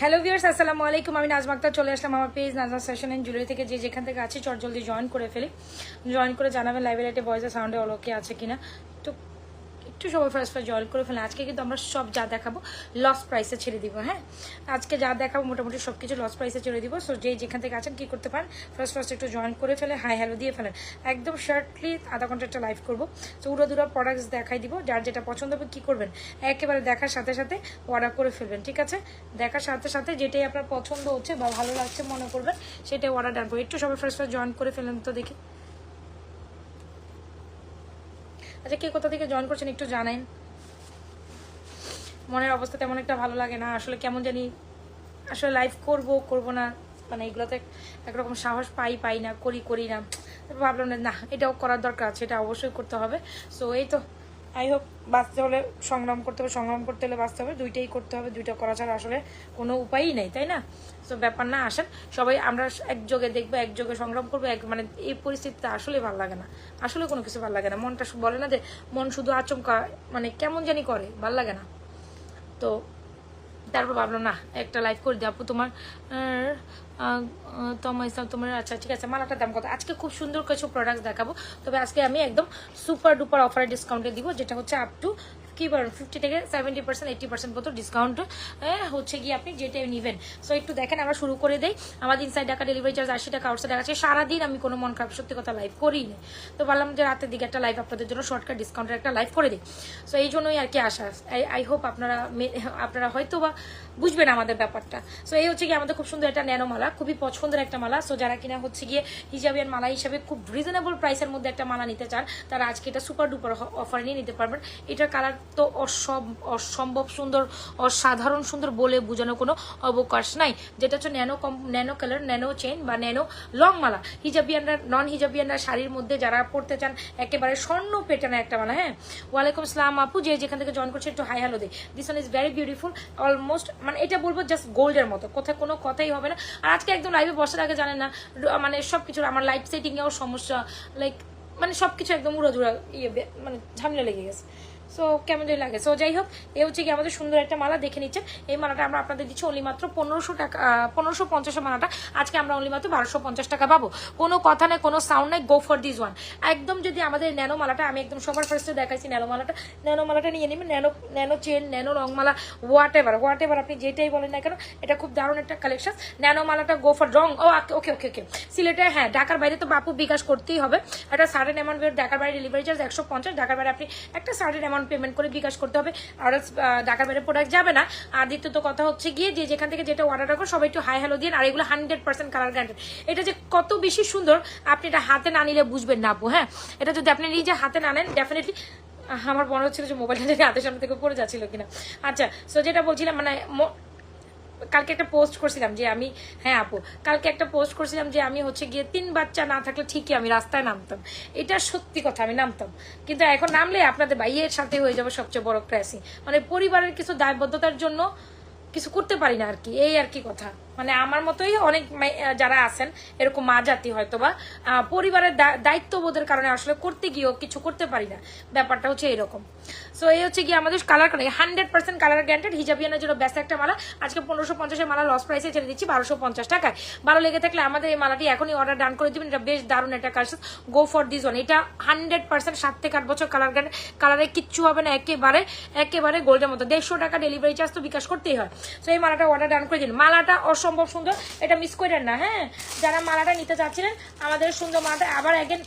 Hello viewers আসসালামু আলাইকুম। আমি নাজমা আক্তার চলে আসলাম আমার page Nazma session and jewellery থেকে যে যেখান থেকে আছি চট জলদি জয়েন করে ফেলি। জয়েন করে জানাবেন লাইটে ভয়েসে সাউন্ডে অলোকে আছে কিনা। তো একটু সবাই ফার্স্ট ফার্স্ট জয়েন করে ফেলেন আজকে কিন্তু আমরা সব যা দেখাবো লস প্রাইসে ছেড়ে দিব হ্যাঁ? আজকে যা দেখাবো মোটামুটি সব কিছু লস প্রাইসে ছেড়ে দিব। সো যে যেখান থেকে আছেন কি করতে পারেন ফার্স্ট ফার্স্ট একটু জয়েন করে ফেলে হাই হ্যালো দিয়ে ফেলেন। একদম শার্টলি আধা ঘণ্টা একটা লাইভ করব। তো উড়ো দুরা প্রোডাক্টস দেখাই দিব। যার যেটা পছন্দ হবে কী করবেন, একেবারে দেখার সাথে সাথে অর্ডার করে ফেলবেন, ঠিক আছে? দেখার সাথে সাথে যেটাই আপনার পছন্দ হচ্ছে বা ভালো লাগছে মনে করবেন, সেটাই অর্ডার ডান একটু সবাই ফার্স্ট ফার্স্ট জয়েন করে ফেলেন তো দেখি। আচ্ছা কে কোথা থেকে জয়েন করছেন একটু জানেন মনের অবস্থা তেমন একটা ভালো লাগে না, আসলে কেমন জানি আসলে লাইফ করব করব না মানে এগুলোতে একরকম সাহস পাই পাই না, করি করি না। ভাবলাম না, এটাও করার দরকার আছে, এটা অবশ্যই করতে হবে। সো এই তো আই হোপ বাঁচতে হলে সংগ্রাম করতে হবে, সংগ্রাম করতে হলে বাঁচতে হবে, দুইটাই করতে হবে, দুইটা করা ছাড়া আসলে কোনো উপায়ই নেই, তাই না? তো ব্যাপার না, আসেন। সবাই, আমরা একযোগে দেখব, একযোগে সংগ্রাম করব, এক মানে এই পরিস্থিতিতে আসলে ভালো লাগে না। আসলে কোনো কিছু ভালো লাগে না। মনটা বলে না যে, মন শুধু আচমকা মানে কেমন জানি করে, ভালো লাগে না। তো তারপর ভাবলো না, একটা লাইভ করে দিই আপু তোমার ইসলাম, তোমার আচ্ছা ঠিক আছে মালাটার দাম কত? আজকে খুব সুন্দর কিছু প্রোডাক্ট দেখাবো। তবে আজকে আমি একদম সুপার ডুপার অফারে ডিসকাউন্টে দিব, যেটা হচ্ছে আপ টু কি বলেন ফিফটি থেকে সেভেন্টি পার্সেন্ট এইটি পার্সেন্ট মতো ডিসকাউন্ট হচ্ছে গিয়ে আপনি যেটা নেবেন। সো একটু দেখেন, আমরা শুরু করে দেই। আমাদের ইনসাইড টাকা ডেলিভারি চার্জ আশি টাকা আউটসাইড আছে সারাদিন আমি কোনো মন খারাপ, সত্যি কথা লাইভ করি না। তো বললাম যে রাতের দিকে একটা লাইভ আপনাদের জন্য শর্টকাট ডিসকাউন্টের একটা লাইভ করে দিই। সো এই জন্যই আর কি আসা আই হোপ আপনারা আপনারা হয়তো বা বুঝবেন আমাদের ব্যাপারটা। সো এই হচ্ছে গিয়ে আমাদের খুব সুন্দর একটা ন্যানো মালা, খুবই পছন্দের একটা মালা। সো যারা কিনা হচ্ছে গিয়ে হিজাবিয়ান মালা হিসাবে খুব রিজনেবল প্রাইসের মধ্যে একটা মালা নিতে চান, তারা আজকে এটা সুপার ডুপার অফার নিয়ে নিতে পারবেন। এটার কালার তো অসম, অসম্ভব সুন্দর, অসাধারণ সুন্দর বলে বোঝানো কোনো অবকাশ নাই। যেটা হচ্ছে ন্যানো কম, ন্যানো কালার, ন্যানো চেন বা ন্যানো লং মালা হিজাবিয়ানরা নন হিজাবিয়ানরা শাড়ির মধ্যে যারা পড়তে চান, একেবারে স্বর্ণ পেটানো একটা মালা হ্যাঁ? ওয়ালাইকুম আসসালাম আপু, যে যেখান থেকে জয়েন করছে একটু hi hello they. This one is very beautiful almost মানে এটা বলব জাস্ট গোল্ডের মতো। কোথায় কোনো কথাই হবে না। আর আজকে একদম লাইভে বসার আগে জানেন না মানে সব কিছুর আমার লাইভ সেটিংয়েও সমস্যা লাইক মানে সব কিছু একদম উড়াজুড়া ইয়ে মানে ঝামেলা লেগে গেছে। সো কেমন জানি লাগে। সো যাই হোক, এ হচ্ছে কি আমাদের সুন্দর একটা মালা দেখে নিচ্ছেন। এই মালাটা আমরা আপনাদের দিচ্ছি অনলি মাত্র পনেরোশো টাকা পনেরোশো পঞ্চাশের মালাটা। আজকে আমরা অনলি মাত্র বারোশো পঞ্চাশ টাকা পাবো। কোনো কথা নেই, কোনো সাউন্ড নাই গো ফর দিস ওয়ান একদম যদি আমাদের ন্যানো মালাটা, আমি একদম সবার ফার্স্টে দেখাইছি ন্যানো মালাটা। ন্যানো মালাটা নিয়ে নেবেন, ন্যানো ন্যানো চেন ন্যানো রং মালা হোয়াট এভার হোয়াট এভার আপনি যেটাই বলেন না কেন, এটা খুব দারুণ একটা কালেকশন ন্যানো মালাটা গো ফর রং ও ওকে ওকে ওকে সিলেটে হ্যাঁ ঢাকার বাইরে তো বাপু বিকাশ করতেই হবে। একটা সার্টেন অ্যামাউন্ট ঢাকার বাইরে ডেলিভারি চার্জ একশো পঞ্চাশ, ঢাকার বাইরে আপনি একটা সার্টেন অ্যামাউন্ট পেমেন্ট করে বিকাশ করতে হবে আর ঢাকার বাইরে প্রোডাক্ট যাবে না। আর দ্বিতীয়ত কথা হচ্ছে গিয়ে যে যেখান থেকে যেটা অর্ডার রাখো, সবাই একটু হাই হ্যালো দিন আর এগুলো হান্ড্রেড পার্সেন্ট কালার গ্যারান্টেড এটা যে কত বেশি সুন্দর, আপনি এটা হাতে না নিলে বুঝবেন না আপু হ্যাঁ? এটা যদি আপনি নিজে হাতে না নেন ডেফিনেটলি আমার মনে হচ্ছিল যে মোবাইলটা হাতের সামনে থেকে পড়ে যাচ্ছিল কিনা। আচ্ছা সো যেটা বলছিলাম মানে কালকে একটা পোস্ট করছিলাম যে আমি হ্যাঁ আপু, কালকে একটা পোস্ট করছিলাম যে আমি হচ্ছে গিয়ে তিন বাচ্চা না থাকলে ঠিকই আমি রাস্তায় নামতাম। এটা সত্যি কথা, আমি নামতাম। কিন্তু এখন নামলে আপনাদের ভাইয়ের সাথে হয়ে যাবে সবচেয়ে বড় ক্র্যাসিং মানে পরিবারের কিছু দায়বদ্ধতার জন্য কিছু করতে পারি না আর কি, এই আর কি কথা। মানে আমার মতোই অনেক যারা আছেন, এরকম মা জাতি হয়তো বা পরিবারের দায়িত্ববোধের কারণে আসলে করতে গিয়েও কিছু করতে পারি না। ব্যাপারটা হচ্ছে এরকম। সো এই হচ্ছে গিয়ে আমাদের colour colour hundred percent colour guaranteed হিজাবিয়ানের জন্য বেস্ট একটা মালা। আজকে পনেরোশো পঞ্চাশের মালা লস প্রাইসে ছেড়ে দিচ্ছি বারোশো পঞ্চাশ টাকায়। ভালো লেগে থাকলে আমাদের এই মালাটি এখনই অর্ডার ডান করে দিবেন। এটা বেশ দারুণ একটা collection go for this one এটা হান্ড্রেড পার্সেন্ট সাত থেকে আট বছর কালার গ্যান্ড কালারে কিচ্ছু হবে না। একেবারে একেবারে গোল্ডের মতো। দেড়শো টাকা ডেলিভারি চার্জ তো বিকাশ করতেই হয়। তো এই মালাটা অর্ডার ডান করে দিন। মালাটা অসম্ভব সুন্দর। এটা মিস করেন না হ্যাঁ? যারা মালাটা নিতে চাচ্ছিলেন আমাদের সুন্দর মালাটা আবার একদিন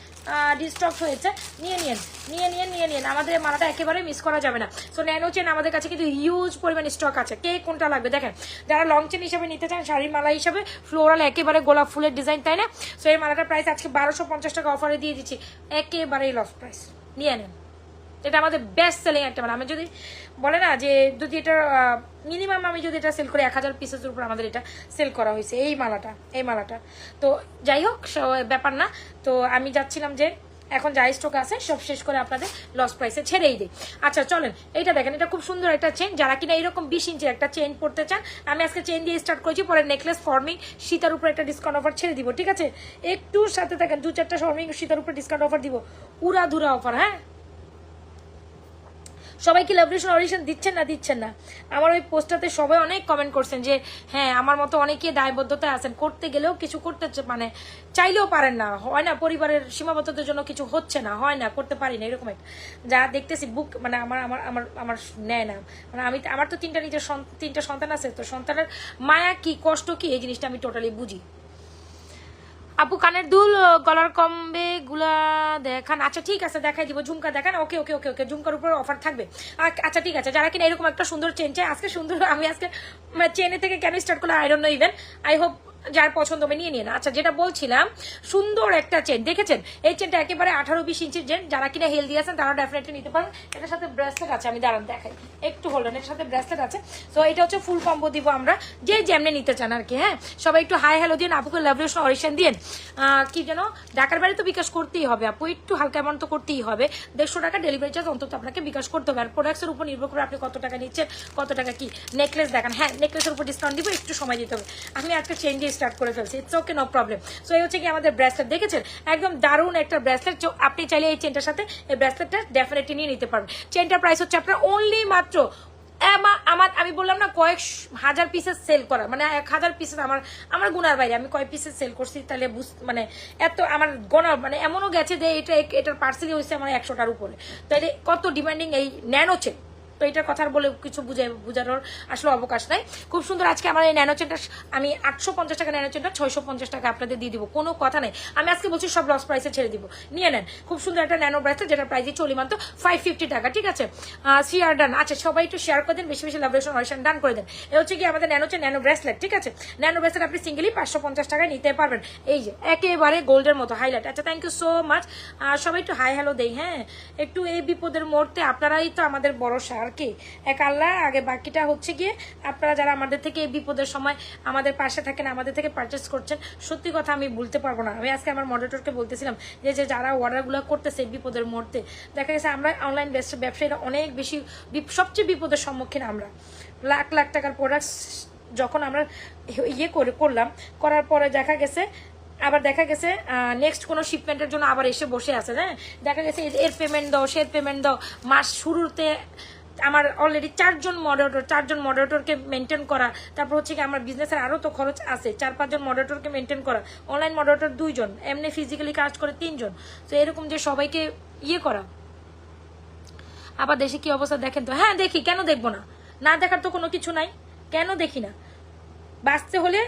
ডিস্টক হয়েছে। নিয়ে নিন নিয়ে নিয়ে নিয়ে নিন আমাদের মালাটা একেবারে মিস করা যাবে না। সো ন্যানো চেন আমাদের কাছে কিন্তু হিউজ পরিমাণ স্টক আছে। কে কোনটা লাগবে? দেখেন, যারা লং চেন হিসাবে নিতে চান, শাড়ির মালা হিসাবে ফ্লোরাল একেবারে গোলাপ ফুলের ডিজাইন তাই না? সো এই মালাটার প্রাইস আজকে বারোশো টাকা অফারে দিয়ে দিচ্ছি। একেবারেই লস প্রাইস নিয়ে নেন। এটা আমাদের বেস্ট সেলিং একটা মানে আমি যদি বলে না যে যদি এটা মিনিমাম আমি যদি এটা সেল করি, এক হাজার পিসের উপর আমাদের এটা সেল করা হয়েছে। এই মালাটা এই মালাটা। তো যাই হোক ব্যাপার না। তো আমি যাচ্ছিলাম যে এখন যাই স্টক আছে, সব শেষ করে আপনাদের লস প্রাইসে ছেড়েই দিই। আচ্ছা চলেন। এইটা দেখেন, এটা খুব সুন্দর একটা চেন যারা কিনা এইরকম বিশ ইঞ্চির একটা চেন পড়তে চান, আমি আজকে চেন দিয়ে স্টার্ট করেছি। পরে নেকলেস ফর্মিং সীতার উপর একটা ডিসকাউন্ট অফার ছেড়ে দিব, ঠিক আছে? একটু সাথে থাকেন দু চারটা ফর্মিং সীতার উপর ডিসকাউন্ট অফার দিব। উড়া ধুরা অফার হ্যাঁ? সবাই কি লাভলিশন অডিশন দিচ্ছেন না দিচ্ছেন না। আমার ওই পোস্টটাতে সবাই অনেক কমেন্ট করছেন যে হ্যাঁ আমার মতো অনেকে দায়বদ্ধতায় আছেন। করতে গেলেও কিছু করতে মানে চাইলেও পারেন না। হয় না পরিবারের সীমাবদ্ধতার জন্য কিছু হচ্ছে না, হয় না, করতে পারি না, এরকম যা দেখতেছি বুক মানে আমার আমার আমার আমার নেয় না। মানে আমি, আমার তো তিনটা নিজের তিনটা সন্তান আছে, তো সন্তানের মায়া কি, কষ্ট কি, এই জিনিসটা আমি টোটালি বুঝি। আপু কানের দুল গলার কমবে গুলা দেখান। আচ্ছা ঠিক আছে, দেখাই দিব, ঝুমকা দেখান। ওকে ওকে ওকে ওকে, ঝুমকার উপর অফার থাকবে। আচ্ছা ঠিক আছে, যারা কিনা এরকম একটা সুন্দর চেন চাই, আজকে সুন্দর, আমি আজকে চেনে থেকে কেন স্টার্ট করলাম আইরন ইভেন আই হোপ যার পছন্দ হবে নিয়ে নিন আচ্ছা যেটা বলছিলাম সুন্দর একটা চেন দেখেছেন? এই চেনটা একেবারে আঠারো বিশ ইঞ্চির চেন যারা কিনা হেলদি আছেন তারা ডেফিনেটলি নিতে পারেন। এটার সাথে ব্রেসলেট আছে আমি দাঁড়ান দেখাই। একটু হোল্ডেন এর সাথে ব্রেসলেট আছে। তো এটা হচ্ছে ফুল কম্বো দিব আমরা। যে যেমনি নিতে চান আর কি হ্যাঁ? সবাই একটু হাই হ্যালো দিন আপুকে লাভলেশন অরিশন আহ, কি যেন? ঢাকার বাড়ি তো বিকাশ করতেই হবে আপু। একটু হালকা অ্যামাউন্ট তো করতেই হবে। দেড়শো টাকা ডেলিভারি চার্জ অন্তত আপনাকে বিকাশ করতে হবে। আর প্রোডাক্টসের উপর নির্ভর করে আপনি কত টাকা নিচ্ছেন কত টাকা কি নেকলেস দেখান। হ্যাঁ নেকলেসের উপর ডিসকাউন্ট দিব একটু সময় দিতে হবে। আমি আজকে চেঞ্জ দিয়ে স্টার্ট করে ফেলছি। It's okay no problem so এই হচ্ছে কি আমাদের ব্রেসলেট দেখেছেন? একদম দারুণ একটা ব্রেসলেট আপনি চাইলে এই চেনটার সাথে এই ব্রেসলেটটা ডেফিনেটলি নিয়ে নিতে পারবেন। চেনটার প্রাইস হচ্ছে আপনার অনলি মাত্র আমা- আমার, আমি বললাম না, কয়েক হাজার পিসের সেল করা মানে এক হাজার পিসেস আমার আমার গুনার বাইরে। আমি কয়েক পিসের সেল করছি, তাহলে মানে এত আমার গোনা মানে এমনও গেছে যে এটা, এটার পার্সেলই হয়েছে আমার একশোটার উপরে। তাইলে কত ডিমান্ডিং এই ন্যানো চেন তো এটার কথা বলে কিছু বুঝে বোঝানোর আসলে অবকাশ নাই। খুব সুন্দর আজকে আমার এই ন্যানো চেনটা আমি আটশো পঞ্চাশ টাকা ন্যানো চেনটা ছয়শো পঞ্চাশ টাকা আপনাদের দিয়ে দিব, কোনো কথা নেই। আমি আজকে বলছি সব লস প্রাইসে ছেড়ে দিব। নিয়ে নেন। খুব সুন্দর একটা ন্যানো ব্রাসলেট যেটা প্রাইসে চলি মাত্র ফাইভ ফিফটি টাকা, ঠিক আছে? শেয়ার ডান আচ্ছা সবাই একটু শেয়ার করে দেন, বেশি বেশি লাভরেশন অরিশন ডান করে দেন। এ হচ্ছে কি আমাদের ন্যানো ন্যানো ব্রেসলেট ঠিক আছে? ন্যানো ব্রেসলেট আপনি সিঙ্গেলি পাঁচশো পঞ্চাশ টাকায় নিতে পারবেন। এই যে, একেবারে গোল্ডের মতো হাইলাইট আচ্ছা থ্যাংক ইউ সো মাচ সবাই একটু হাই হ্যালো দেই হ্যাঁ? একটু এই বিপদের মুহূর্তে আপনারাই তো আমাদের বড় আর কি এক আল্লাহ, আগে বাকিটা হচ্ছে গিয়ে আপনারা যারা আমাদের থেকে এই বিপদের সময় আমাদের পাশে থাকেন, আমাদের থেকে পারচেস করছেন, সত্যি কথা আমি বলতে পারব না। আমি আজকে আমার মডারেটরকে বলতেছিলাম যে যে যারা অর্ডারগুলো করতেছে বিপদের মুহূর্তে, দেখা গেছে আমরা অনলাইন ব্যবসায়ীরা অনেক বেশি সবচেয়ে বিপদের সম্মুখীন আমরা। লাখ লাখ টাকার প্রোডাক্টস যখন আমরা ইয়ে করে করলাম, করার পরে দেখা গেছে, আবার দেখা গেছে নেক্সট কোনো শিপমেন্টের জন্য আবার এসে বসে আছে হ্যাঁ? দেখা গেছে এর- পেমেন্ট দাও, সে পেমেন্ট দাও। মাস শুরুতে আমার অলরেডি চারজন মডারেটর চারজন মডারেটরকে মেনটেন করা। তারপর হচ্ছে কি আমার বিজনেসের আরও তো খরচ আছে, চার পাঁচজন মডারেটরকে মেনটেন করা। অনলাইন মডারেটর দুইজন, এমনি ফিজিক্যালি কাজ করে তিনজন। তো এরকম যে সবাইকে ইয়ে করা। আবার দেশে কি অবস্থা দেখেন তো? হ্যাঁ দেখি, কেন দেখব না? না দেখার তো কোনো কিছু নাই। কেন দেখি না? বাঁচতে হলে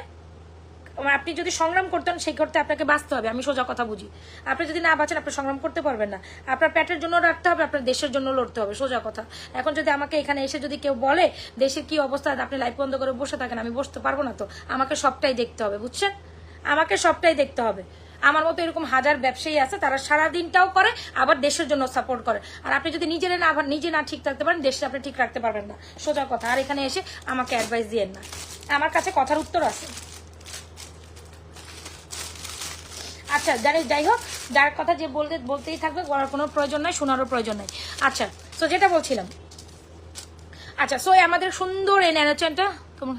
আপনি যদি সংগ্রাম করতেন সেই করতে আপনাকে বাঁচতে হবে। আমি সোজা কথা বুঝি। আপনি যদি না বাঁচেন, আপনি সংগ্রাম করতে পারবেন না। আপনার পেটের জন্য রাখতে হবে, আপনার দেশের জন্য লড়তে হবে। সোজা কথা। এখন যদি আমাকে এখানে এসে যদি কেউ বলে, দেশের কি অবস্থা, আপনি লাইফ বন্ধ করে বসে থাকেন, আমি বসতে পারব না তো। আমাকে সবটাই দেখতে হবে, বুঝছেন? আমাকে সবটাই দেখতে হবে। আমার মতো এরকম হাজার ব্যবসায়ী আছে, তারা সারা দিনটাও করে, আবার দেশের জন্য সাপোর্ট করে। আর আপনি যদি নিজেরা না আবার নিজে না ঠিক থাকতে পারেন দেশে আপনি ঠিক রাখতে পারবেন না। সোজা কথা। আর এখানে এসে আমাকে অ্যাডভাইস দিয়েন না। আমার কাছে কথার উত্তর আছে। আচ্ছা যারে যাই হোক, যার কথা যে বলতে বলতেই থাকবে, বলার কোনো প্রয়োজন নাই, শোনারও প্রয়োজন নাই। আচ্ছা তো যেটা বলছিলাম আচ্ছা সো আমাদের সুন্দর এই ন্যানোচেনটা তোমার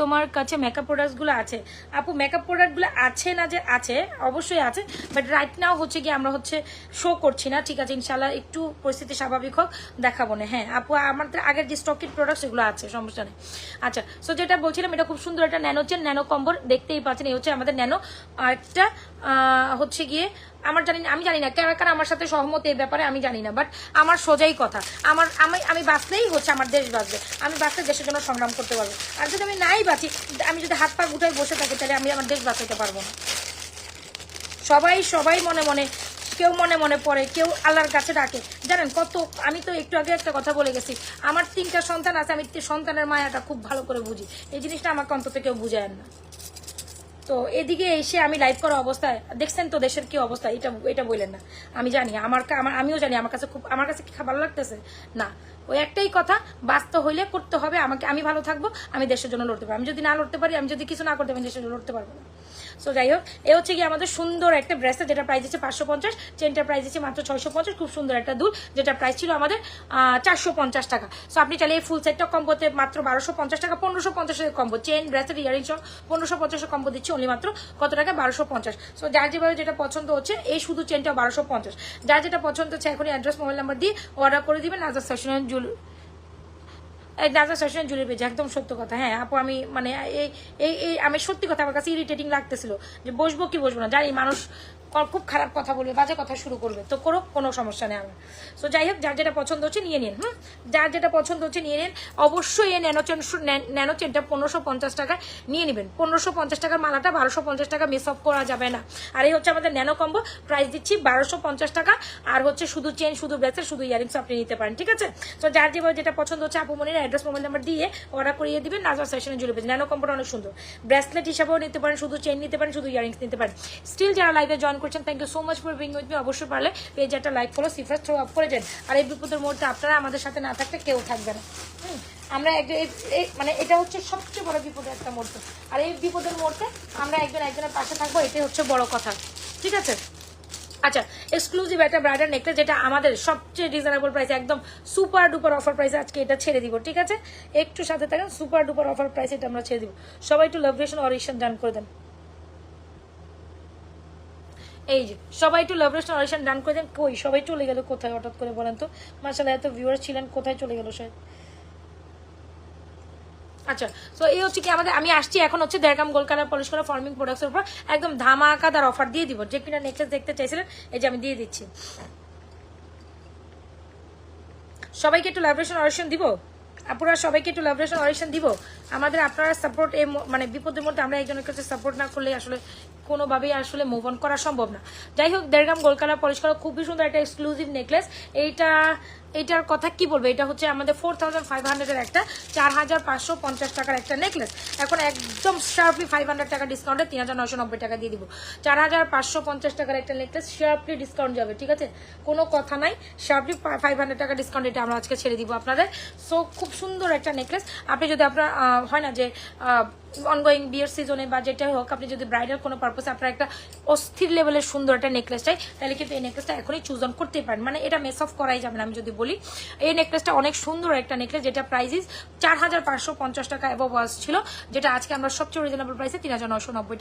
তোমার কাছে মেকআপ প্রোডাক্টসগুলো আছে। আপু মেকআপ প্রোডাক্টগুলো আছে না যে আছে? অবশ্যই আছে বাট রাইট নাও হচ্ছে কি আমরা হচ্ছে শো করছি না। ঠিক আছে ইনশাল্লাহ একটু পরিস্থিতি স্বাভাবিক হোক, দেখাবো না। হ্যাঁ আপু, আমাদের আগের যে স্টকের প্রোডাক্টস এগুলো আছে, সমস্যা নেই। আচ্ছা সো যেটা বলছিলাম, এটা খুব সুন্দর একটা ন্যানো চেন ন্যানো কম্বর দেখতেই পাচ্ছেন, এই হচ্ছে আমাদের ন্যানো একটা হচ্ছে গিয়ে আমার জানি আমি জানি না, কারা কারা আমার সাথে সহমত এই ব্যাপারে আমি জানি না বাট আমার সোজাই কথা। আমার, আমি আমি বাঁচলেই হচ্ছে আমার দেশ বাঁচবে। আমি বাঁচলে দেশের জন্য সংগ্রাম করতে পারব। আর যদি আমি নাই বাঁচি, আমি যদি হাত পা গুটাই বসে থাকি, তাহলে আমি আমার দেশ বাঁচাতে পারব না। সবাই সবাই মনে মনে, কেউ মনে মনে পড়ে, কেউ আল্লাহর কাছে ডাকে। জানেন কত, আমি তো একটু আগে একটা কথা বলে গেছি। আমার তিনটা সন্তান আছে, আমি সন্তানের মায়াটা খুব ভালো করে বুঝি। এই জিনিসটা আমাকে অন্তত কেউ বুঝায় না। তো এদিকে এসে আমি লাইভ করা অবস্থায়, দেখছেন তো দেশের কি অবস্থা, এটা এটা বললেন না। আমি জানি, আমার আমার, আমিও জানি, আমার কাছে খুব, আমার কাছে কি ভালো লাগতেছে? না। ওই একটাই কথা বাস্তব হইলে করতে হবে, আমাকে, আমি ভালো থাকব, আমি দেশের জন্য লড়তে পারব। আমি যদি না লড়তে পারি, আমি যদি কিছু না করতে পারি দেশের জন্য লড়তে পারব না। সো যাই হোক, এ হচ্ছে কি আমাদের সুন্দর একটা ব্রেসলেট যেটা প্রাইস হচ্ছে পাঁচশো পঞ্চাশ চেনটার প্রাইস হচ্ছে মাত্র ছয়শো পঞ্চাশ, খুব সুন্দর একটা দুল, যেটা প্রাইস ছিল আমাদের চারশো পঞ্চাশ টাকা। সো আপনি চাইলে এই ফুল সেটটা কম্বোতে মাত্র বারোশো পঞ্চাশ টাকা, পনেরোশো পঞ্চাশের কম্বো চেন ব্রেসলেট ইয়ারিং সহ পনেরোশো পঞ্চাশের কম্বো দিচ্ছে অনলি মাত্র কত টাকা? বারোশো পঞ্চাশ। সো যার যেভাবে যেটা পছন্দ হচ্ছে, এই শুধু চেনটা বারোশো পঞ্চাশ। যার যেটা পছন্দ হচ্ছে, এখনই অ্যাড্রেস মোবাইল নাম্বার দিয়ে অর্ডার করে দিবেন নাজার সেশন জুল দাদা সেশন জুড়ে পেয়েছে একদম সত্য কথা। হ্যাঁ আপু, আমি মানে এই এই আমি সত্যি কথা, আমার কাছে ইরিটেটিং লাগতেছিল যে বসবো কি বসবো না, জানি মানুষ খুব খারাপ কথা বলবে, বাজে কথা শুরু করবে। তো করো কোনো সমস্যা নেই আমার। সো যাই হোক, যার যেটা পছন্দ হচ্ছে নিয়ে নিন, হুম? যার যেটা পছন্দ হচ্ছে নিয়ে নিন, অবশ্যই এই ন্যানো চেন ন্যানো চেনটা পনেরোশো পঞ্চাশ টাকায় নিয়ে নেবেন। পনেরোশো পঞ্চাশ টাকার মালাটা বারোশো পঞ্চাশ টাকা মিস অফ করা যাবে না। আর এই হচ্ছে আমাদের ন্যানো কম্বো প্রাইস দিচ্ছি বারোশো পঞ্চাশ টাকা। আর হচ্ছে শুধু চেন শুধু ব্রেসের শুধু ইয়ারিংস আপনি নিতে পারেন, ঠিক আছে? তো যার যেভাবে যেটা পছন্দ হচ্ছে আপু মনির অ্যাড্রেস মোবাইল নাম্বার দিয়ে অর্ডার করিয়ে দিবেন নাজার সেশনে জুড়ে পেয়েছেন ন্যানো কম্বোটা অনেক সুন্দর। ব্রেসলেট হিসাবেও নিতে পারেন, শুধু চেন নিতে পারেন, শুধু ইয়ারিংস নিতে পারেন। স্টিল যারা লাইভে জয়েন করছেন thank you so much for being with me অবশ্যই পারলে পেজ একটা লাইক ফলো সিফার থ্রো আপ করে দেন। আর এই বিপদের মুহূর্তে আপনারা আমাদের সাথে না থাকলে কেউ থাকবে না। আমরা একজন মানে এটা হচ্ছে সবচেয়ে বড় বিপদের একটা মুহূর্ত। আর এই বিপদের মুহূর্তে আমরা একজন একজনের পাশে থাকব, এটাই হচ্ছে বড় কথা। ঠিক আছে? আচ্ছা এক্সক্লুসিভ একটা ব্রাইডাল নেকলেস যেটা আমাদের সবচেয়ে রিজনেবল প্রাইস একদম সুপার ডুপার অফার প্রাইসে আজকে এটা ছেড়ে দিব, ঠিক আছে? একটু সাথে থাকেন সুপার ডুপার অফার প্রাইসে এটা আমরা ছেড়ে দিব। সবাই একটু লাভরেশন অরিশন ডান করে দেন। এই যে, সবাই একটু লাভরেশন অরিশন ডান করে দেন। কই, সবাই চলে গেল কোথায় হঠাৎ করে বলেন তো? মার্শাল্লাহ এত ভিউয়ার ছিলেন, কোথায় চলে গেল সবাই আচ্ছা তো এই হচ্ছে কি আমাদের, আমি আসছি এখন হচ্ছে দেড়গাম গোল কালার পলিশ করা ফর্মিং প্রোডাক্টসের উপর। একদম ধামাকাদার অফার দিয়ে দিব। যে কিনা নেকলেস দেখতে চাইছিলেন, এই যে আমি দিয়ে দিচ্ছি। সবাইকে একটু লাইব্রেশন অরিশন দিব? আপনারা সবাইকে একটু লাইব্রেশন অরিশন দিব? আমাদের আপনারা সাপোর্ট এই মানে বিপদের মধ্যে আমরা একজনের কাছে সাপোর্ট না করলে আসলে কোনোভাবেই আসলে মুভ অন করা সম্ভব না। যাই হোক, দেড়গ্রাম গোল কালার পলিশ করা খুবই সুন্দর একটা এক্সক্লুসিভ নেকলেস এইটা এইটার কথা কি বলব? এটা হচ্ছে আমাদের ফোর থাউজেন্ড ফাইভ হান্ড্রেডের একটা চার হাজার পাঁচশো পঞ্চাশ টাকার একটা নেকলেস এখন একদম শার্পলি ফাইভ হান্ড্রেড টাকা ডিসকাউন্টে তিন হাজার নশো নব্বই টাকা দিয়ে দিব। চার হাজার পাঁচশো পঞ্চাশ টাকার একটা নেকলেস শার্পলি ডিসকাউন্ট যাবে, ঠিক আছে? কোনো কথা নাই শার্পলি ফাইভ হান্ড্রেড টাকা ডিসকাউন্ট এটা আমরা আজকে ছেড়ে দিব আপনাদের। সো খুব সুন্দর একটা নেকলেস আপনি যদি আপনার হয় না যে অনগোয়িং বিয়ের সিজনে বা যেটাই হোক, আপনি যদি ব্রাইডাল কোনো পারপাসে আপনার একটা অস্থির লেভেলের সুন্দর একটা নেকলেস চাই, তাহলে কিন্তু এই নেকলেসটা এখনই চুজ অন করতে পারেন। মানে এটা মেস অফ করাই যাবে না, আমি যদি বলি, এই নেকলেসটা অনেক সুন্দর একটা নেকলেস যেটা প্রাইস চার হাজার পাঁচশো টাকা অ্যাবভ ছিল, যেটা আজকে আমরা সবচেয়ে রিজনেবল প্রাইসে তিন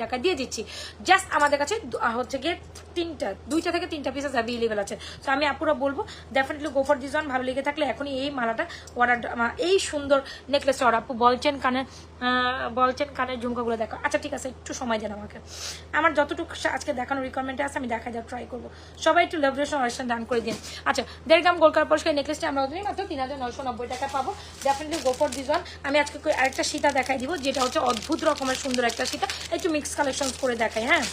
টাকা দিয়ে দিচ্ছি। জাস্ট আমাদের কাছে হচ্ছে গিয়ে তিনটা, দুইটা থেকে তিনটা পিসেস অ্যাভেলেবেল আছে। তো আমি আপুরা বলব ডেফিনেটলি গোফর ডিজাইন ভালো লেগে থাকলে এখনই এই মালাটা অর্ডার এই সুন্দর নেকলেসটা অর্ডার আপু বলছেন কানের বলছেন কানের ঝুমকাগুলো দেখো। আচ্ছা ঠিক আছে, একটু সময় দেন আমাকে। আমার যতটুকু আজকে দেখানোর রিকোয়ারমেন্টে আছে, আমি দেখা যাক ট্রাই করব। সবাই একটু লেভারেশন অরিশন দান করে দিন। আচ্ছা দেড় গ্রাম গোলকার পরিষ্কার নেকলেসটা আমরা ওদের মাত্র তিন হাজার নয়শো নব্বই টাকা পাবো। ডেফিনেটলি গোফর ডিজন আমি আজকে আরেকটা সীতা দেখাই দিব, যেটা হচ্ছে অদ্ভুত রকমের সুন্দর একটা সীতা। একটু মিক্স কালেকশন করে দেখাই হ্যাঁ?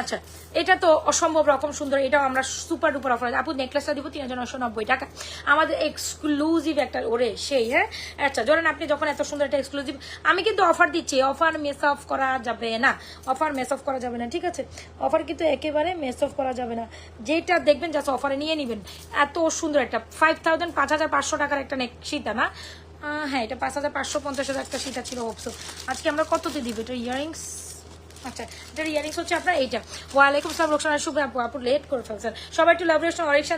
আচ্ছা এটা তো অসম্ভব রকম সুন্দর, এটাও আমরা সুপার ডুপার অফার আপু নেকলেসটা দিব তিন হাজার নশো নব্বই টাকা। আমাদের এক্সক্লুসিভ একটা, ওরে, সেই হ্যাঁ? আচ্ছা ধরেন আপনি যখন এত সুন্দর একটা এক্সক্লুসিভ আমি কিন্তু অফার দিচ্ছি অফার মেস অফ করা যাবে না। অফার মেস অফ করা যাবে না, ঠিক আছে? অফার কিন্তু একেবারে মেস অফ করা যাবে না। যেটা দেখবেন জাস্ট অফারে নিয়ে নেবেন। এত সুন্দর একটা ফাইভ থাউজেন্ড পাঁচ হাজার পাঁচশো টাকার একটা নেক সীতা না? হ্যাঁ এটা পাঁচ হাজার পাঁচশো পঞ্চাশ হাজার একটা সীতা ছিল হোপসো আজকে আমরা কততে দিব? এটা ইয়ারিংস আচ্ছা হচ্ছে আপনার এইটা। আপু। আপু লেট সবাই একটু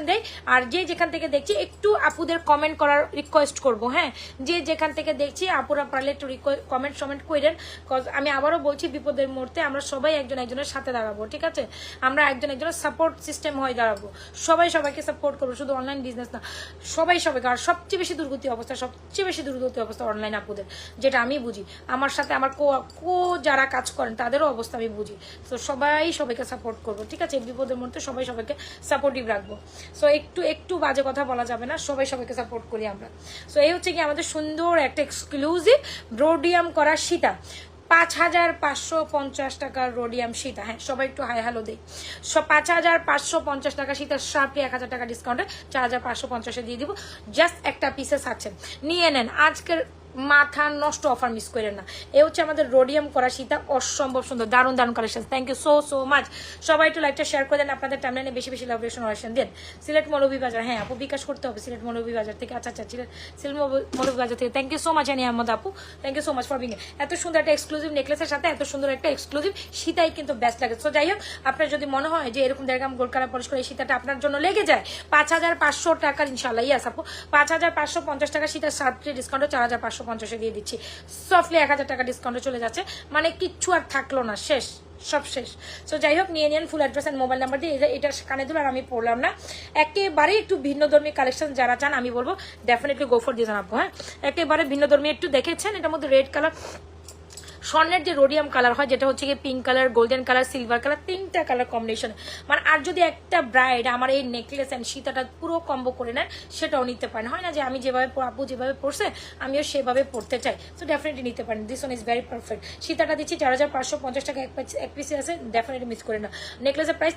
দেয় আর যেখান থেকে দেখছি, একটু আপুদের কমেন্ট করার রিকোয়েস্ট হ্যাঁ? যে যেখান থেকে দেখছি, আপুরা পারলে একটু কমেন্ট সমেন্ট আমি আবারও বলছি, বিপদের মুহূর্তে আমরা সবাই একজন একজনের সাথে দাঁড়াবো, ঠিক আছে? আমরা একজন একজনের সাপোর্ট সিস্টেম হয়ে দাঁড়াবো। সবাই সবাইকে সাপোর্ট করব, শুধু অনলাইন বিজনেস না। সবাই সবাইকে, আর সবচেয়ে বেশি দুর্গতি অবস্থা, সবচেয়ে বেশি দুর্গতি অবস্থা অনলাইন আপুদের, যেটা আমি বুঝি। আমার সাথে আমার কো যারা কাজ করেন, তাদেরও আমি বুঝি। তো সবাই সবাইকে সাপোর্ট করব, ঠিক আছে? বিপদের মধ্যে সবাই সবাইকে সাপোর্টিভ রাখব। সো একটু একটু বাজে কথা বলা যাবে না, সবাই সবাইকে সাপোর্ট করি আমরা। সো এই হচ্ছে কি আমাদের সুন্দর একটা এক্সক্লুসিভ ব্রোডিয়াম করা সীতা। পাঁচ হাজার পাঁচশো পঞ্চাশ টাকার রোডিয়াম সীতা। হ্যাঁ সবাই একটু হাই হ্যালো দেই। পাঁচ হাজার পাঁচশো পঞ্চাশ টাকা সীতা শার্পলি এক হাজার টাকা ডিসকাউন্টে চার হাজার পাঁচশো পঞ্চাশে দিয়ে দিব। জাস্ট একটা পিসেস আছে নিয়ে নেন। আজকের মাথা নষ্ট অফার মিস করেন না। এ হচ্ছে আমাদের রোডিয়াম করা সীতা অসম্ভব সুন্দর, দারুণ দারুণ collection thank you so so much সবাই একটু লাইকটা শেয়ার করে দেন, আপনাদের টাইমলাইনে বেশি বেশি লাভরেশন অরেশন দেন। সিলেট মৌলভীবাজার হ্যাঁ আপু বিকাশ করতে হবে সিলেট মৌলভীবাজার থেকে। আচ্ছা আচ্ছা সিলেট সিলেট মৌলভীবাজার থেকে। Thank you so much Ani Ahmed আপু। Thank you so much for being এত সুন্দর একটা এক্সক্লুসিভ নেকলেসের সাথে এত সুন্দর একটা এক্সক্লুসিভ সীতাই কিন্তু বেস্ট লাগে। তো যাই হোক, আপনার যদি মনে হয় যে এরকম দেড়গাম গোল্ড কালার পলিশ করে সীতাটা আপনার জন্য লেগে যায়, পাঁচ হাজার পাঁচশো টাকার ইনশাল্লাহ ইয়াস আপু। পাঁচ হাজার পাঁচশো পঞ্চাশ টাকা সীতার সাতটি ডিসকাউন্ট চার হাজার পাঁচশো পঞ্চাশে দিয়ে দিচ্ছি। সফটলি এক হাজার টাকা ডিসকাউন্টে চলে যাচ্ছে। মানে কিচ্ছু আর থাকল না। শেষ। সব শেষ। সো যাই হোক, নিয়ে নিন full address and mobile number দিয়ে। এটা- এটা কানে দিল আর আমি পড়লাম না। একেবারে একটু ভিন্ন ধর্মী কালেকশন যারা চান, আমি বলব ডেফিনেটলি গোফর দিয়ে জানাব হ্যাঁ? একেবারে ভিন্ন ধর্মী একটু দেখেছেন? এটার মধ্যে রেড কালার স্বর্ণের যে রোডিয়াম কালার হয়, যেটা হচ্ছে কি pink colour golden colour silver colour তিনটা কালার কম্বিনেশন মানে আর যদি একটা ব্রাইড আমার এই নেকলেস অ্যান্ড সীতাটা পুরো কম্বো করে নেন সেটাও নিতে পারেন। হয় না যে আমি যেভাবে আপু যেভাবে পড়ছে আমিও সেভাবে পড়তে চাই। সো ডেফিনেটলি নিতে পারেন। This one is very perfect সীতাটা দিচ্ছি চার হাজার পাঁচশো পঞ্চাশ টাকা, এক এক পিসে আছে ডেফিনেটলি মিস করে না নেকলেসের প্রাইস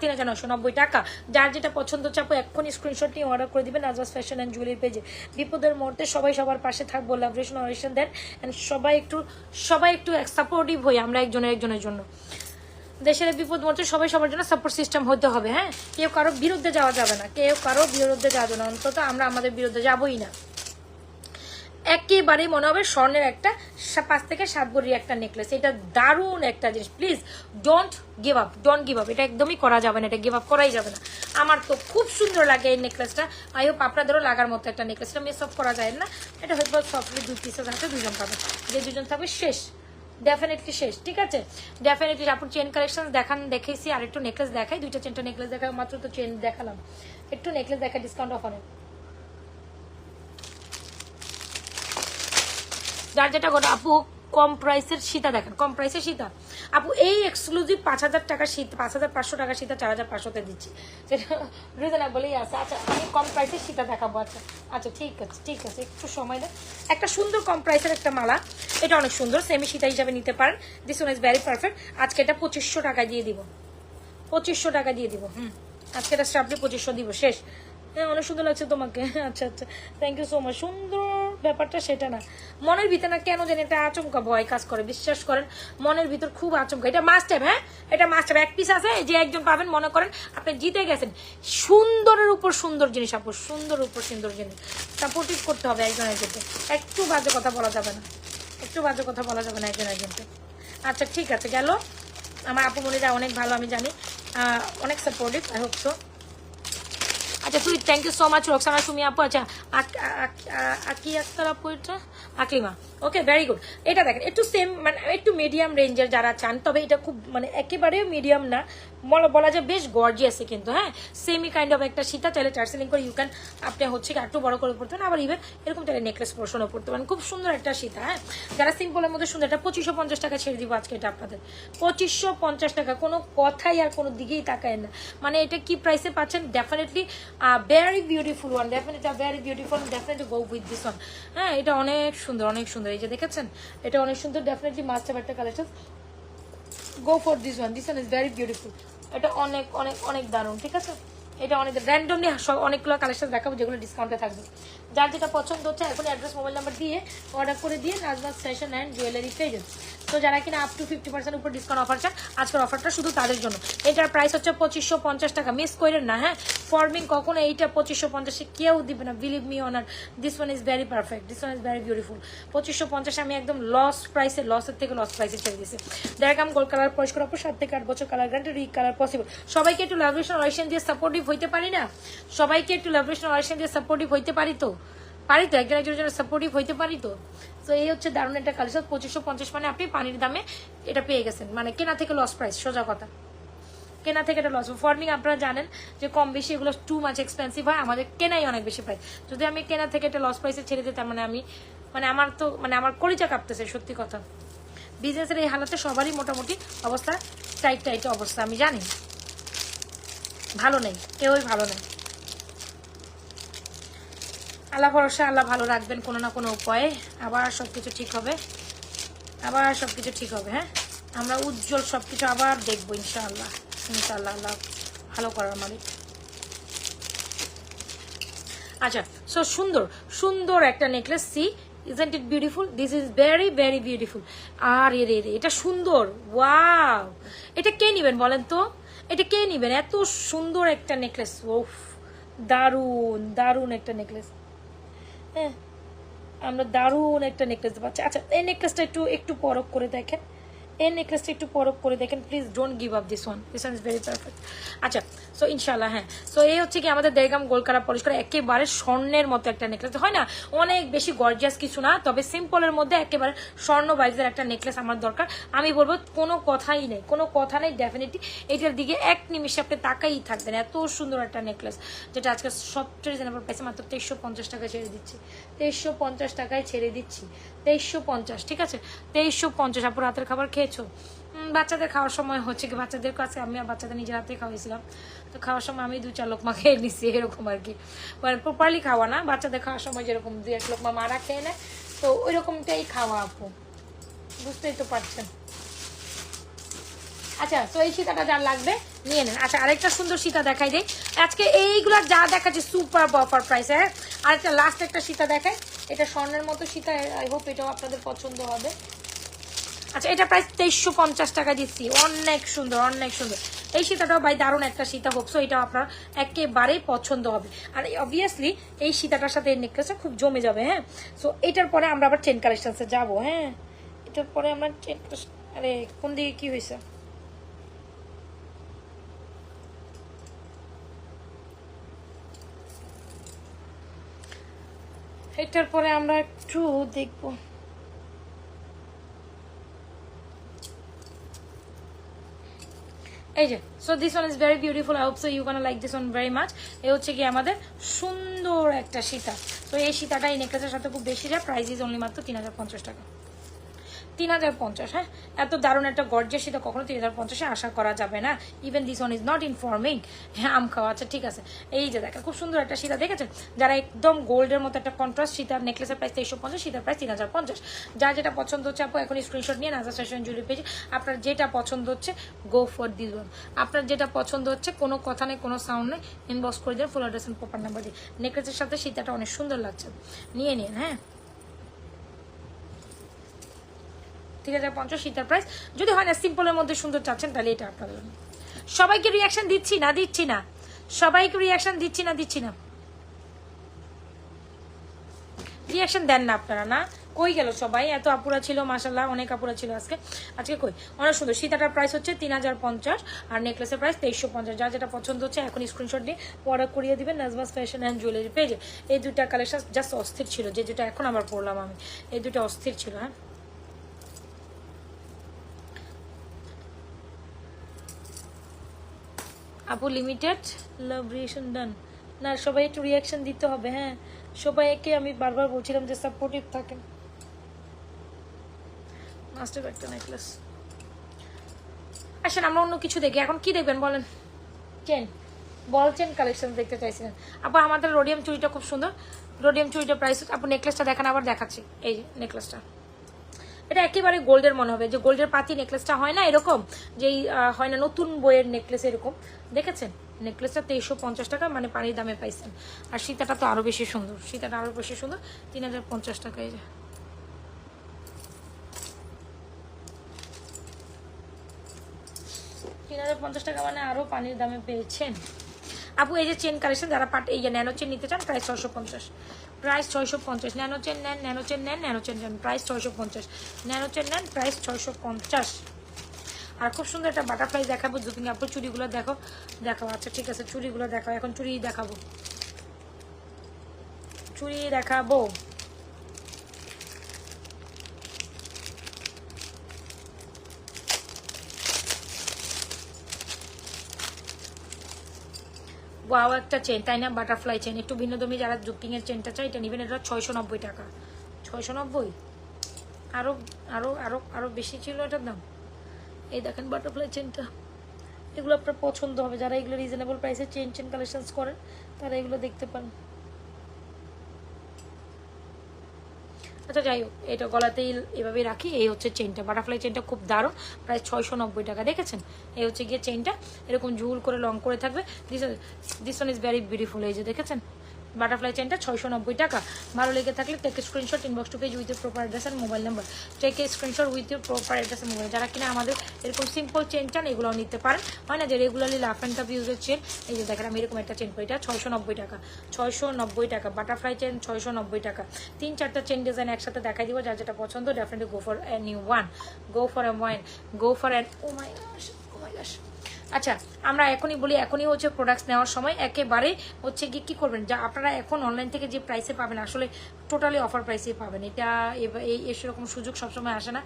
তিন হাজার নশো নব্বই টাকা। যার যেটা পছন্দ চাপো, এক্ষুনি স্ক্রিনশট নিয়ে অর্ডার করে দিবেন নাজবাস ফ্যাশন অ্যান্ড জুয়েলারি পেজে বিপদের মুহূর্তে সবাই সবার পাশে থাকব। লাভরেশন অরেশন দেন অ্যান্ড সবাই একটু সবাই একটু সাপোর্টিভ হই আমরা একজনের একজনের জন্য। দেশের বিপদ মধ্যে সবাই সবার জন্য সাপোর্ট সিস্টেম হতে হবে হ্যাঁ? কেউ কারও বিরুদ্ধে যাওয়া যাবে না, কেউ কারও বিরুদ্ধে যাওয়া যাবে না, অন্তত আমরা আমাদের বিরুদ্ধে যাবই না। একেবারে মনে হবে স্বর্ণের একটা পাঁচ থেকে সাত ভরির একটা নেকলেস এটা দারুণ একটা জিনিস। Please don't give up don't give up এটা একদমই করা যাবে না, এটা গিভ আপ করাই যাবে না। আমার তো খুব সুন্দর লাগে এই নেকলেসটা আই হোপ আপনাদেরও লাগার মতো একটা নেকলেস এটা মিস অফ করা যায় না। এটা হয়তো সফটলি দুই পিসের হাতে দুজন পাবে। যে দুজন থাকবে, শেষ। ডেফিনেটলি শেষ, ঠিক আছে? ডেফিনেটলি আপুর চেন কালেকশন দেখান, দেখেছি। আর একটু নেকলেস দেখাই। দুইটা চেনটা নেকলেস দেখা মাত্র তো চেন দেখালাম। একটু নেকলেস দেখা ডিসকাউন্ট অফারে যার যেটা গোটা আপু, কম প্রাইসের সীতা দেখেন, কম প্রাইসের সীতা। আপু, এই এক্সক্লুসিভ পাঁচ হাজার টাকা শীত পাঁচ হাজার পাঁচশো টাকা সীতা চার হাজার পাঁচশোতে দিচ্ছি। সেটা রিজনেবলই আছে। আচ্ছা আমি কম প্রাইসের সীতা দেখাবো। আচ্ছা আচ্ছা ঠিক আছে ঠিক আছে, একটু সময় দেন। একটা সুন্দর কম প্রাইসের একটা মালা। এটা অনেক সুন্দর সেমি সীতা হিসাবে নিতে পারেন। This one is very perfect আজকে এটা পঁচিশশো টাকা দিয়ে দিব। পঁচিশশো টাকা দিয়ে দিব, হুম। আজকে এটা স্টাফলি পঁচিশশো দিব, শেষ। হ্যাঁ অনেক সুন্দর লাগছে তোমাকে। আচ্ছা আচ্ছা থ্যাংক ইউ সো মাচ সুন্দর ব্যাপারটা সেটা না। মনের ভিতরে না কেন জানি এটা আচমকা ভয় কাজ করে, বিশ্বাস করেন? মনের ভিতর খুব আচমকা। এটা মাস্ট হ্যাঁ? এটা মাস্ট এক পিস আছে, যে একজন পাবেন, মনে করেন আপনি জিতে গেছেন। সুন্দরের উপর সুন্দর জিনিস, আপু সুন্দর উপর সুন্দর জিনিস। সাপোর্টিভ করতে হবে একজন একজনকে। একটু বাজে কথা বলা যাবে না। একটু বাজে কথা বলা যাবে না একজন একজনকে। আচ্ছা ঠিক আছে, গেল। আমার আপু মনিরা অনেক ভালো, আমি জানি। অনেক সাপোর্টিভ আই হোপ সো আচ্ছা তুই thank you so much Roksana Sumi আপু আচ্ছা আক- আক- আকি আক্তার আপু এটা? আকলিমা ওকে ভেরি গুড এটা দেখেন, একটু সেম মানে একটু মিডিয়াম রেঞ্জের যারা চান, তবে এটা খুব মানে একেবারে মিডিয়াম না। বলা বলা যায় বেশ গর্জিয়াসে কিন্তু হ্যাঁ? সেমি কাইন্ড অফ একটা সীতা, চাইলে চার সিলিং করে ইউ ক্যান আপনি হচ্ছে কি একটু বড় করে পড়তে পারেন, আবার ইভেন এরকম চাইলে নেকলেস পোর্শনও পড়তে পারেন। খুব সুন্দর একটা সীতা হ্যাঁ? যারা সিম্পলের মধ্যে সুন্দর, এটা পঁচিশশো পঞ্চাশ টাকা ছেড়ে দিব আজকে এটা আপনাদের। পঁচিশশো পঞ্চাশ টাকা, কোনো কথাই আর কোনো দিকেই তাকায় না। মানে এটা কি প্রাইসে পাচ্ছেন? Definitely very beautiful one definitely very beautiful definitely go with this one হ্যাঁ এটা অনেক সুন্দর অনেক সুন্দর। এই যে দেখেছেন, এটা অনেক সুন্দর ডেফিনেটলি মাস্টার একটা collection go for this one this one is very beautiful এটা অনেক অনেক অনেক দারুণ, ঠিক আছে? এটা অনেক র্যান্ডমলি অনেকগুলো কালেকশন দেখাবো যেগুলো ডিসকাউন্টে থাকবে। যার যেটা পছন্দ হচ্ছে, এখন অ্যাড্রেস মোবাইল নাম্বার দিয়ে অর্ডার করে দিয়ে নাজমাজ ফ্যাশন অ্যান্ড জুয়েলারি পেজেন তো যারা কিনা আপ টু ফিফটি পার্সেন্ট উপর ডিসকাউন্ট অফার চান, আজকের অফারটা শুধু তাদের জন্য। এটার প্রাইস হচ্ছে পঁচিশশো পঞ্চাশ টাকা। মিস করেন না হ্যাঁ? ফর্মিং কখনো এইটা পঁচিশশো পঞ্চাশে কেউ দিবে না believe me honour this one is very perfect this one is very beautiful পঁচিশশো পঞ্চাশে আমি একদম লস প্রাইসে লসের থেকে লস প্রাইসে ছেড়ে দিয়েছি। দেখাম গোল্ড কালার পরিষ্কার অপর সাত থেকে আট বছর কালার গ্যারান্টি রিক কালার পসিবল সবাইকে একটু লাভরেশন অয়েশন দিয়ে সাপোর্টিভ হইতে পারি না? সবাইকে একটু লাভরেশন অয়েশন দিয়ে সাপোর্টিভ হইতে পারি তো? পারি তো? একজন একজনের সাপোর্টিভ হইতে পারি তো? তো এই হচ্ছে দারুণ একটা কালেকশন পঁচিশশো পঞ্চাশ মানে আপনি পানির দামে এটা পেয়ে গেছেন। মানে কেনা থেকে লস প্রাইস সোজা কথা। কেনা থেকে এটা লস ফর্মিং আপনারা জানেন যে কম বেশি এগুলো টু মাছ এক্সপেন্সিভ হয়, আমাদের কেনাই অনেক বেশি প্রাইস যদি আমি কেনা থেকে এটা লস প্রাইসে ছেড়ে দিতাম মানে আমি মানে আমার তো মানে আমার কলিজা কাঁপতেছে, সত্যি কথা। বিজনেসের এই হালাতে সবারই মোটামুটি অবস্থা টাইট টাইট অবস্থা, আমি জানি। ভালো নেই, কেউই ভালো নেই। আল্লাহ ভরসা, আল্লাহ ভালো রাখবেন কোনো না কোনো উপায়ে। আবার সব কিছু ঠিক হবে। আবার সব কিছু ঠিক হবে হ্যাঁ? আমরা উজ্জ্বল সব কিছু আবার দেখব, ইনশাআল্লাহ। ইনশাআল্লাহ, আল্লাহ ভালো করার মালিক। আচ্ছা সো সুন্দর সুন্দর একটা necklace see isn't it beautiful this is very very beautiful আর এ রে এটা সুন্দর ওয়াও এটা কে নিবেন বলেন তো? এটা কে নিবেন? এত সুন্দর একটা নেকলেস ওফ দারুণ দারুণ একটা নেকলেস হ্যাঁ আমরা দারুণ একটা নেকলেস পাচ্ছি। আচ্ছা এই নেকলেসটা একটু একটু পরক করে দেখেন। এই নেকলেসটা একটু পরক করে দেখেন। Please don't give up this one this one is very perfect আচ্ছা সো ইনশাল্লাহ হ্যাঁ। সো এই হচ্ছে কি আমাদের দেড়গাম গোলকারা পলিশ করে একেবারে স্বর্ণের মতো একটা নেকলেস হয় না? অনেক বেশি গর্জিয়াস কিছু না, তবে সিম্পলের মধ্যে একেবারে স্বর্ণ বাইজের একটা নেকলেস আমার দরকার। আমি বলব, কোনো কথাই নেই, কোনো কথা নেই ডেফিনেটলি এটার দিকে এক নিমিষে আপনি তাকাই থাকবেন। এত সুন্দর একটা নেকলেস যেটা আজকে সবচেয়ে রিজনেবল প্রাইসে মাত্র তেইশশো পঞ্চাশ টাকা ছেড়ে দিচ্ছি। তেইশশো পঞ্চাশ টাকায় ছেড়ে দিচ্ছি। তেইশশো পঞ্চাশ, ঠিক আছে? তেইশশো পঞ্চাশ, আপুর রাতের খাবার খেয়েছো? বাচ্চাদের খাওয়ার সময় হচ্ছে কি, বাচ্চাদের কাছে আমি আর বাচ্চাদের নিজের হাতে খাওয়াইছিলাম। তো খাওয়ার সময় আমি দু চার লোকমা খেয়ে নিচ্ছি এরকম আর কি। মানে প্রপারলি খাওয়া না, বাচ্চাদের খাওয়ার সময় যেরকম দু এক লোকমা মারা খেয়ে নেয়, তো ওই রকমটাই খাওয়া আপু। বুঝতেই তো পারছেন। আচ্ছা তো এই সীতাটা যার লাগবে, নিয়ে নেন। আচ্ছা আরেকটা সুন্দর সীতা দেখাই দেই। আজকে এইগুলা যা দেখাচ্ছে সুপার অফার প্রাইস হ্যাঁ? আরেকটা লাস্ট একটা সীতা দেখায় এটা স্বর্ণের মতো সীতা আই হোপ এটাও আপনাদের পছন্দ হবে। আচ্ছা এটা প্রায় তেইশশো পঞ্চাশ টাকা দিচ্ছি। অনেক সুন্দর অনেক সুন্দর। এই সীতাটাও ভাই দারুণ একটা সীতা হোক সো এটা আপনার একেবারেই পছন্দ হবে। আর অবভিয়াসলি এই সীতাটার সাথে এই নেকলেসটা খুব জমে যাবে হ্যাঁ? সো এটার পরে আমরা আবার চেন কালেকশনসে যাব হ্যাঁ? এটার পরে আমরা চেন আরে, কোন দিকে কি হয়েছে? এটার পরে আমরা একটু দেখব। এই যে so this one is very beautiful I hope so you can like this one very much এই হচ্ছে কি আমাদের সুন্দর একটা সীতা। তো এই সীতাটা এই নেকলেসের সাথে খুব বেশি যায় প্রাইস ইজ অনলি মাত্র তিন হাজার পঞ্চাশ টাকা। তিন হাজার পঞ্চাশ হ্যাঁ? এত দারুণ একটা গর্জের সেটা কখনো তিন হাজার পঞ্চাশে আশা করা যাবে না। Even this one is not informing হ্যাঁ আম খাওয়া আচ্ছা ঠিক আছে। এই যে দেখা খুব সুন্দর একটা সীতা দেখেছেন? যারা একদম গোল্ডের মতো একটা কন্ট্রাস্ট সীতার নেকলেসের প্রাইস তেইশশো পঞ্চাশ সীতার প্রাইস তিন হাজার পঞ্চাশ। যার যেটা পছন্দ হচ্ছে, আপু এখন স্ক্রিনশট নিয়ে নাজা সেশন জুলি পেজে আপনার যেটা পছন্দ হচ্ছে গো ফর দিস ওয়ান আপনার যেটা পছন্দ হচ্ছে, কোনো কথা নেই, কোনো সাউন্ড নেই ইনবক্স করে দেন ফুল অ্যাড্রেস প্রপার নাম্বার দিয়ে। নেকলেসের সাথে সীতাটা অনেক সুন্দর লাগছে। নিয়ে নিন হ্যাঁ? তিন হাজার পঞ্চাশ সীতার প্রাইস যদি হয় না সিম্পলের মধ্যে সুন্দর চাচ্ছেন, তাহলে এটা আপনাদের সবাইকে রিয়াকশন দিচ্ছি না দিচ্ছি না। সবাইকে রিয়াকশন দিচ্ছি না দিচ্ছি না। রিয়াকশন দেন না আপনারা, না? কই গেল সবাই? এত আপুরা ছিল মাসাল্লাহ অনেক আপুরা ছিল আজকে। আজকে কই? অনেক সুন্দর। সীতাটার প্রাইস হচ্ছে তিন হাজার পঞ্চাশ আর নেকলেসের প্রাইস তেইশশো পঞ্চাশ। যা যেটা পছন্দ হচ্ছে, এখন স্ক্রিনশট দিয়ে অর্ডার করিয়ে দিবেন নাজমাস ফ্যাশন অ্যান্ড জুয়েলারি পেজে এই দুটা কালেকশন জাস্ট অস্থির ছিল, যে যেটা এখন আবার পড়লাম আমি। এই দুটো অস্থির ছিল হ্যাঁ? আপু লিমিটেড লাভ রিয়েকশন ডান না সবাই একটু রিয়াকশন দিতে হবে হ্যাঁ? সবাইকে আমি বারবার বলছিলাম যে সাপোর্টিভ থাকেন। মাস্টার একটা নেকলেস আসেন আমরা অন্য কিছু দেখি। এখন কি দেখবেন বলেন? চেন বল চেন কালেকশন দেখতে চাইছিলেন। আপু আমাদের রোডিয়াম চুড়িটা খুব সুন্দর। রোডিয়াম চুড়িটা প্রাইস আপু নেকলেসটা দেখান আবার দেখাচ্ছি। এই নেকলেসটা এটা একেবারে গোল্ডের মনে হবে। যে গোল্ডের পাতি নেকলেসটা হয় না এরকম? যেই হয় না, নতুন বইয়ের নেকলেস এরকম। দেখেছেন? নেকলেসটা তেইশশো পঞ্চাশ টাকা মানে পানির দামে পাইছেন। আর সীতাটা তো আরও বেশি সুন্দর। সীতাটা আরও বেশি সুন্দর। তিন হাজার পঞ্চাশ টাকা এই তিন হাজার পঞ্চাশ টাকা মানে আরও পানির দামে পেয়েছেন। আপু, এই যে চেন কালেকশন যারা পাট এই যে ন্যানো চেন নিতে চান, প্রায় ছশো পঞ্চাশ। প্রাইস ছয়শো পঞ্চাশ, ন্যানোচেন নেন ন্যানো চেন নেন ন্যানো চেন নেন, প্রাইস ছয়শো পঞ্চাশ ন্যানো চেন নেন, প্রাইস ছয়শো পঞ্চাশ। আর খুব সুন্দর একটা বাটারফ্লাই দেখাবো যদি আপু চুড়িগুলো দেখো। দেখাও আচ্ছা ঠিক আছে, চুড়িগুলো দেখাও, এখন চুড়ি দেখাবো। চুড়ি দেখাবো। ওয়াও একটা চেন তাই না? বাটারফ্লাই চেন একটু ভিন্নধর্মী যারা জুপিং এর চেনটা চাই এটা নেবেন, এটা ছয়শো নব্বই টাকা। ছয়শো নব্বই আরও আরও আরও আরও বেশি ছিল এটার দাম? এই দেখেন বাটারফ্লাই চেনটা এগুলো আপনার পছন্দ হবে। যারা এগুলো রিজনেবল প্রাইসে চেন চেন কালেকশনস করেন, তারা এগুলো দেখতে পান। আচ্ছা যাই হোক, এটা গলাতেই এভাবে রাখি। এই হচ্ছে চেনটা বাটারফ্লাই চেনটা খুব দারুণ। প্রায় ছয়শো নব্বই টাকা, দেখেছেন? এই হচ্ছে গিয়ে চেনটা এরকম ঝুল করে লং করে থাকবে। This this one is very beautiful এই যে, দেখেছেন? বাটারফ্লাই চেনটা ছয়শো নব্বই টাকা। ভালো লেগে থাকলে take screenshot inbox to page with proper address R mobile number take screenshot with proper address mobile যারা কিনা আমাদের এরকম সিম্পল চেন চান এগুলো নিতে পারেন। হয় না যে রেগুলারলি লাফ অ্যান্ড টাপ ইউজের চেন এই যে দেখেন আমি এরকম একটা চেন করি, এটা ছয়শো নব্বই টাকা। ছয়শো নব্বই টাকা বাটারফ্লাই চেন ছয়শো নব্বই টাকা। তিন চারটা চেন ডিজাইন একসাথে দেখাই দিব, যার যেটা পছন্দ definitely go for a new one go for a one go for an oh my oh my আচ্ছা আমরা এখনই বলি, এখনই হচ্ছে প্রোডাক্টস নেওয়ার সময়। একেবারে হচ্ছে গিয়ে কী করবেন? যা আপনারা এখন অনলাইন থেকে যে প্রাইসে পাবেন, আসলে টোটালি অফার প্রাইসে পাবেন। এটা এই সেরকম সুযোগ সবসময় আসে না।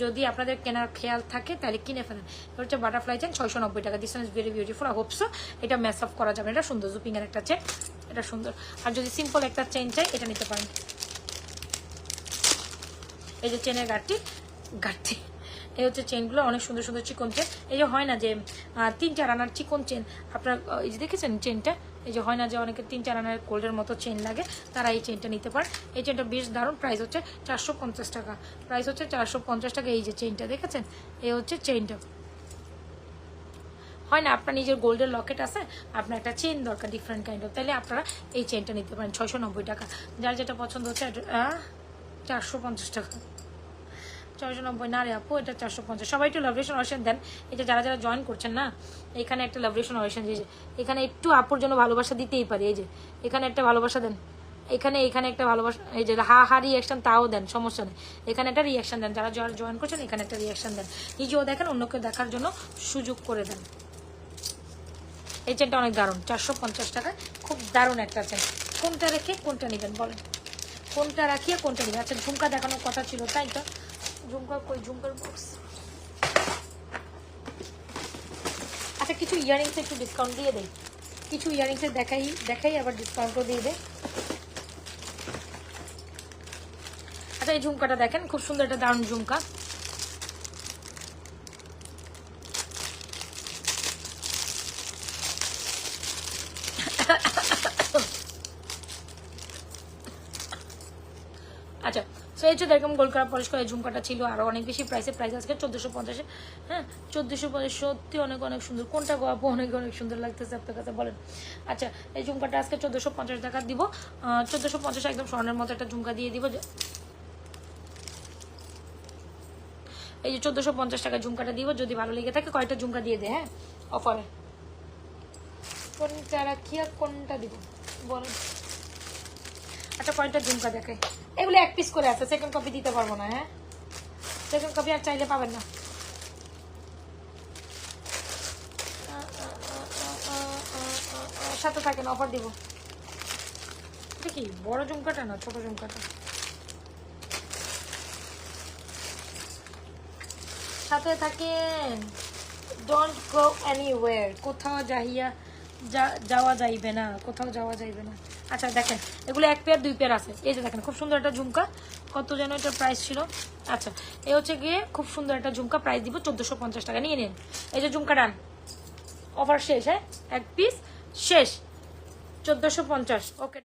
যদি আপনাদের কেনার খেয়াল থাকে, তাহলে কিনে ফেলেন। এটা হচ্ছে বাটারফ্লাই চেন ছয়শো নব্বই টাকা। This is very beautiful I hope so এটা ম্যাচ আপ করা যাবে এটা সুন্দর জুপিং এর একটা চেন এটা সুন্দর। আর যদি সিম্পল একটা চেন চাই, এটা নিতে পারেন। এই যে চেনের গাঠটি গাঠটি এই হচ্ছে চেনগুলো অনেক সুন্দর সুন্দর চিকন চেন এই যে হয় না যে তিন চার আনার চিকন চেন আপনার এই যে দেখেছেন চেনটা এই যে হয় না যে অনেকে তিন চার আনার গোল্ডের মতো চেন লাগে, তারা এই চেনটা নিতে পারে। এই চেনটা বেশ দারুণ প্রাইস হচ্ছে চারশো পঞ্চাশ টাকা। প্রাইস হচ্ছে চারশো পঞ্চাশ টাকা, এই যে চেনটা দেখেছেন? এই হচ্ছে চেনটা হয় না, আপনার নিজের গোল্ডের লকেট আছে, আপনার একটা চেন দরকার ডিফারেন্ট কাইন্ড অফ তাহলে আপনারা এই চেনটা নিতে পারেন, ছয়শো নব্বই টাকা। যার যেটা পছন্দ হচ্ছে চারশো পঞ্চাশ টাকা। ছয়শো নব্বই না রে আপু, এটা চারশো পঞ্চাশ। সবাই একটু লাভরেশন অয়েশন দেন। এটা যারা যারা জয়েন করছেন না, এখানে একটা লাভরেশন অয়েশন যে যে, এখানে একটু আপুর জন্য ভালোবাসা দিতেই পারি, এই যে, এখানে একটা ভালোবাসা দেন। এখানে এখানে একটা ভালোবাসা, এই যে, হা হা রিয়াকশন তাও দেন, সমস্যা নেই। এখানে একটা রিয়াকশন দেন, যারা যারা জয়েন করছেন, এখানে একটা রিয়াকশন দেন। নিজেও দেখেন, অন্যকে দেখার জন্য সুযোগ করে দেন। এই চেনটা অনেক দারুণ, চারশো পঞ্চাশ টাকায় খুব দারুণ একটা চেন কোনটা রেখে কোনটা নেবেন, বলেন। কোনটা রাখিয়ে কোনটা নেবেন? আচ্ছা ঝুমকা দেখানোর কথা ছিল, তাই তো? ঝুমকা কই, ঝুমকার বক্স আচ্ছা কিছু ইয়ারিংসে একটু ডিসকাউন্ট দিয়ে দেয় কিছু ইয়ারিংসে দেখাই দেখাই, আবার ডিসকাউন্টও দিয়ে দেয় আচ্ছা এই ঝুমকাটা দেখেন, খুব সুন্দর একটা দারুণ ঝুমকা আচ্ছা সো এই যে দেখলাম গোল করা পলিশ করা ঝুমকাটা ছিল, আরও অনেক বেশি প্রাইসে প্রাইস আজকে চোদ্দোশো পঞ্চাশে। হ্যাঁ চোদ্দোশো পঞ্চাশ সত্যি অনেক অনেক সুন্দর। কোনটা গো অনেক অনেক সুন্দর লাগতেছে আপনার কাছে, বলেন। আচ্ছা এই ঝুমকাটা আজকে চোদ্দোশো পঞ্চাশ টাকা দিব। চোদ্দোশো পঞ্চাশ একদম স্বর্ণের মতো একটা ঝুমকা দিয়ে দিব। এই যে চোদ্দোশো পঞ্চাশ টাকা ঝুমকাটা দিব, যদি ভালো লেগে থাকে কয়টা ঝুমকা দিয়ে দে হ্যাঁ অফারে কোনটা রাখি আর কোনটা দিব, বলেন। আচ্ছা কয়টা ঝুমকা দেখাই এগুলো এক পিস করে আছে সেকেন্ড কপি দিতে পারব না হ্যাঁ? সেকেন্ড কপি আর চাইলে পাবেন না। সাথে থাকেন অফার দিব। কি, বড় ঝুমকাটা না ছোট ঝুমকাটা? সাথে থাকেন ডোন্ট গো এনিওয়ার কোথাও যাইয়া যাওয়া যাইবে না, কোথাও যাওয়া যাইবে না। আচ্ছা দেখেন, এগুলো এক পেয়ার, দুই পেয়ার আছে। এই যে দেখেন, খুব সুন্দর একটা ঝুমকা। কত যেন এটা প্রাইস ছিল? আচ্ছা এ হচ্ছে গিয়ে খুব সুন্দর একটা ঝুমকা প্রাইস দিব চোদ্দোশো পঞ্চাশ টাকা। নিয়ে নিন। এই যে ঝুমকা ডান। অফার শেষ হ্যাঁ? এক পিস শেষ। চোদ্দোশো পঞ্চাশ ওকে